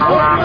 Allah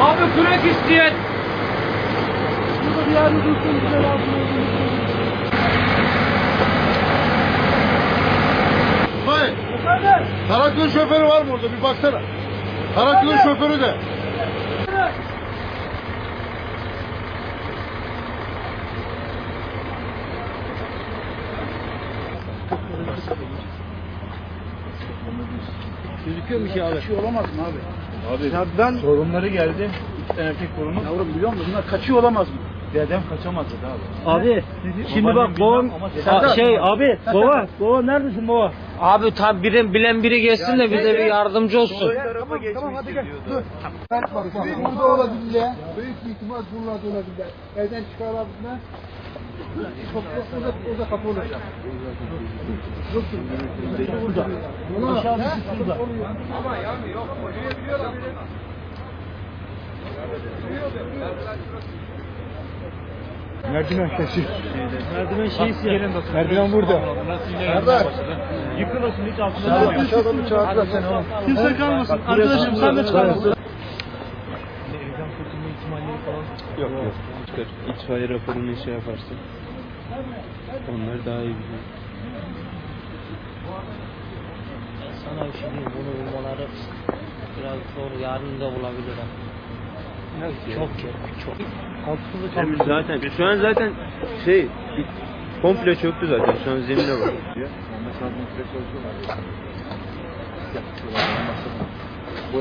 Abi kürek isteyen. Burada bir yerde dursun bize lazım Hayır. Efendim. Karakol şoförü var mı orada? Bir baksana. Karakol şoförü de. Gözüküyor mu ki abi? Şey olamaz mı abi? Abi. Ya ben Sorunları geldi. İki tane erkek torunum. yavrum biliyor musun? Bunlar kaçıyor olamaz mı? Dedem kaçamaz dedi abi. Abi şimdi Babaannem bak babam Aa, şey abi baba baba neredesin baba? Abi tabi bilen, bilen biri geçsin de bize bir yardımcı olsun. Tamam tamam hadi gel. Dur. Bak bak. Burada olabilir. Büyük bir ihtimal buralarda olabilir. Evden çıkarabilirler. Çok yok orada, orada kapı olacak. Yoktur. Burada. Merdiven taşı. Merdiven ya. Merdiven burada. Serdar. Yıkılasın hiç altında durmuyor. Aşağıdan bir çağırdılar seni oğlum. Kimse kalmasın. Arkadaşım sen de çıkarmasın. Evden kurtulma ihtimalleri falan. Yok yok. Çıkar. İtfaiye raporunu şey yaparsın. Onlar daha iyi biliyor. Sana bir şey diyeyim, bunu bulmaları biraz zor, yarın da bulabilir. Çok çok çok. Hem zaten şu an zaten şey komple çöktü zaten. Şu an zemine var. Bu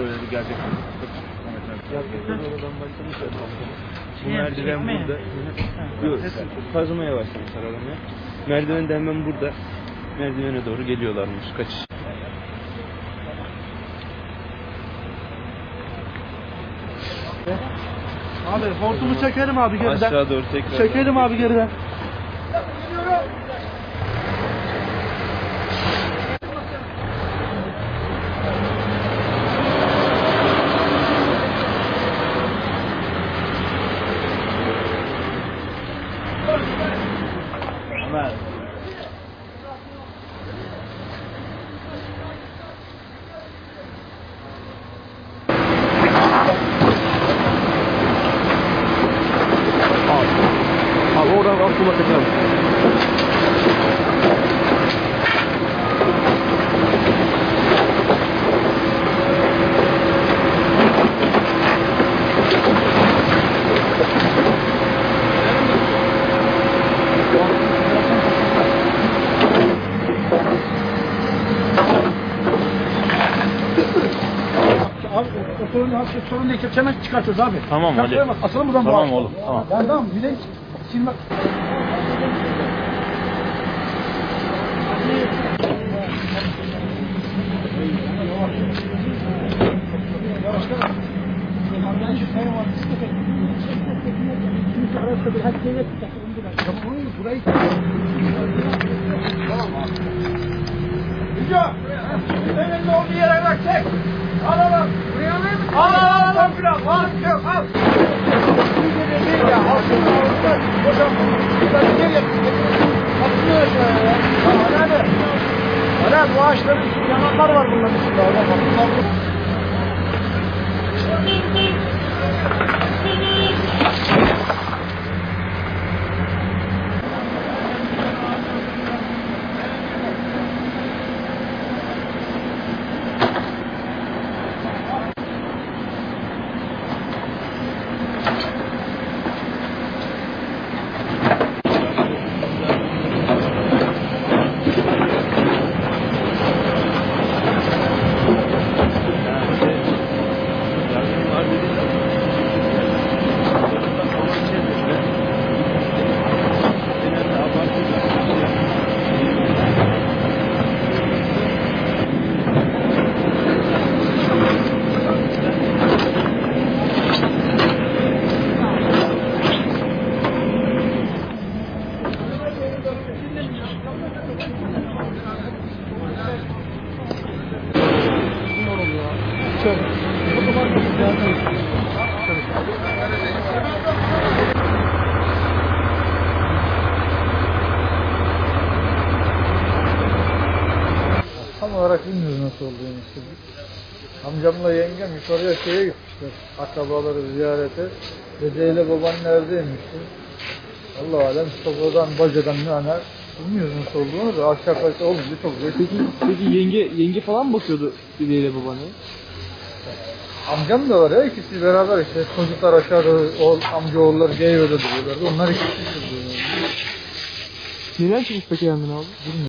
merdiven burada. Yok, kazmaya başlamış aralamaya. Merdiven de hemen burada. Merdivene doğru geliyorlarmış. Kaçış. Abi hortumu çekerim abi geriden. Aşağı doğru tekrar. Çekelim abi geriden. Abi o, o sorun, sorun değil. Hemen çıkartıyoruz abi. Tamam, koyamaz. Asalım buradan bu Tamam oğlum, tamam. Yani tamam bir de silmek. Rica. Ağaçların yanaklar var bunların. Hadi bak. Bunlar bu. dışarı. O zaman yardım Tam olarak bilmiyoruz nasıl olduğunu işte. Amcamla yengem yukarıya şeye gitmişler. Akrabaları ziyarete. Dedeyle babanın evdeymişti. Allah alem sobadan bacadan ne ana bilmiyoruz nasıl olduğunu da aşağı yukarı olunca çok zor. Peki, peki yenge yenge falan mı bakıyordu dedeyle babaanneye? Amcam da var ya ikisi beraber işte çocuklar aşağıda oğul, amca oğulları Geyve'de duruyorlardı. Onlar ikisi duruyorlar. Neden çıkmış peki yangın abi?